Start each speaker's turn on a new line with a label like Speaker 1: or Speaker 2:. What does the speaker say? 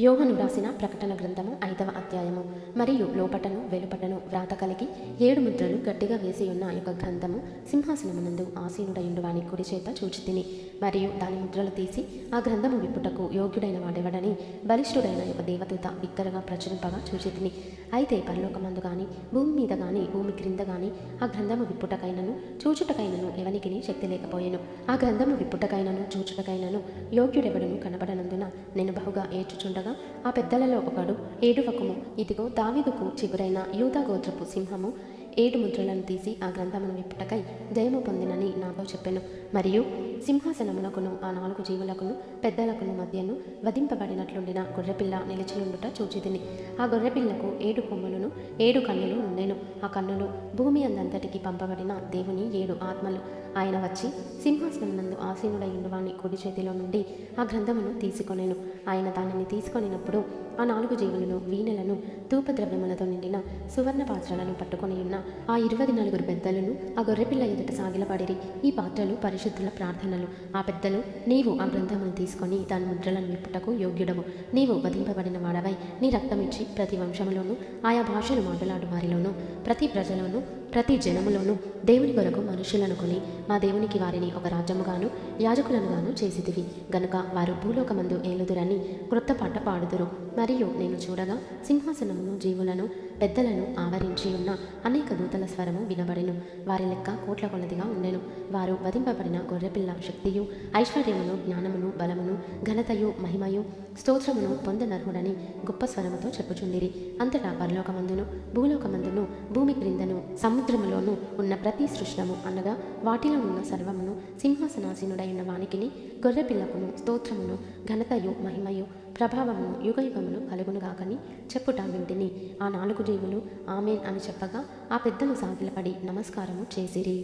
Speaker 1: యోహను వ్రాసిన ప్రకటన గ్రంథము ఐదవ అధ్యాయము. మరియు లోపటను వెలుపటను వ్రాత కలిగి ఏడు ముద్రలు గట్టిగా వేసి ఉన్న యొక్క గ్రంథము సింహాసనమునందు ఆసీనుడయుండు వాని కుడి చేత చూచితిని. మరియు దాని ముద్రలు తీసి ఆ గ్రంథము విప్పుటకు యోగ్యుడైన వాడెవడని బలిష్ఠుడైన యొక్క దేవదూత బిగ్గరగా ప్రచురింపగా చూచితిని. అయితే పరలోకమందు గాని భూమి మీద గాని భూమి క్రింద గాని ఆ గ్రంథము విప్పుటకైనను చూచుటకైనను ఎవనికిని శక్తి లేకపోయెను. ఆ గ్రంథము విప్పుటకైనను చూచుటకైనను యోగ్యుడెవడను కనబడనందున నేను బహుగా ఏడ్చుచుండగా ఆ పెద్దలలో ఒకడు ఏడువకుము. ఇదిగో దావిదుకు చిగురైన యూదా గోత్రపు సింహము. ఏడు ముద్రలను తీసి ఆ గ్రంథమును విప్పుటకై జయము పొందినని నాతో చెప్పాను. మరియు సింహాసనములకును ఆ నాలుగు జీవులకును పెద్దలకును మధ్యను వధింపబడినట్లుండిన గొర్రెపిల్ల నిలిచియుండుట చూచితిని. ఆ గొర్రెపిల్లకు ఏడు కొమ్ములను ఏడు కన్నులు ఉండెను. ఆ కన్నులు భూమి అందంతటికి పంపబడిన దేవుని ఏడు ఆత్మలు. ఆయన వచ్చి సింహాసనమునందు ఆసీనుడైండు కుడి చేతిలో నుండి ఆ గ్రంథమును తీసుకొనెను. ఆయన దానిని తీసుకొనినప్పుడు ఆ నాలుగు జీవులను వీణలను ధూపద్రవ్యములతో నిండిన సువర్ణ పాత్రలను పట్టుకొని ఉన్న ఆ ఇరవై నలుగురు పెద్దలను ఆ గొర్రెపిల్ల ఎదుట సాగిలపడిరి. ఈ పాత్రలు పరిశుద్ధుల ప్రార్థనలు ఆ పెద్దలు నీవు ఆ గ్రంథమును తీసుకొని దాని ముద్రలను విప్పుటకు యోగ్యుడము నీవు వధింపబడిన వాడవై నీ రక్తమిచ్చి ప్రతి వంశములోనూ ఆయా భాషలు మాట్లాడు వారిలోనూ ప్రతి ప్రజలోనూ ప్రతి జనములోనూ దేవుని కొరకు మనుషులను కొని మా దేవునికి వారిని ఒక రాజ్యముగాను యాజకులనుగాను చేసిదివి గనుక వారు భూలోకమందు ఏలుదురని క్రొత్త పాట పాడుదురు. మరియు నేను చూడగా సింహాసనమును జీవులను పెద్దలను ఆవరించి ఉన్న అనేక దూతల స్వరము వినబడెను. వారి లెక్క కోట్ల కొలదిగా ఉండెను. వారు వధింపబడిన గొర్రెపిల్ల శక్తియు ఐశ్వర్యమును జ్ఞానమును బలమును ఘనతయు మహిమయు స్తోత్రమును పొందనర్హుడని గొప్ప స్వరముతో చెప్పుచుండిరి. అంతటా పరలోకమందును భూలోకమందును భూమి క్రిందను సముద్రములోనూ ఉన్న ప్రతి సృష్టము అనగా వాటిలో ఉన్న సర్వమును సింహాసనాసీనుడైన వానికిని గొర్రెపిల్లకును స్తోత్రమును ఘనతయు మహిమయు ప్రభావమును యుగయుగములు కలుగునుగాకని చెప్పుట వింటిని. ఆ నాలుగు జీవులు ఆమెన్ అని చెప్పగా ఆ పెద్దలు సాగిలపడి నమస్కారము చేసిరి.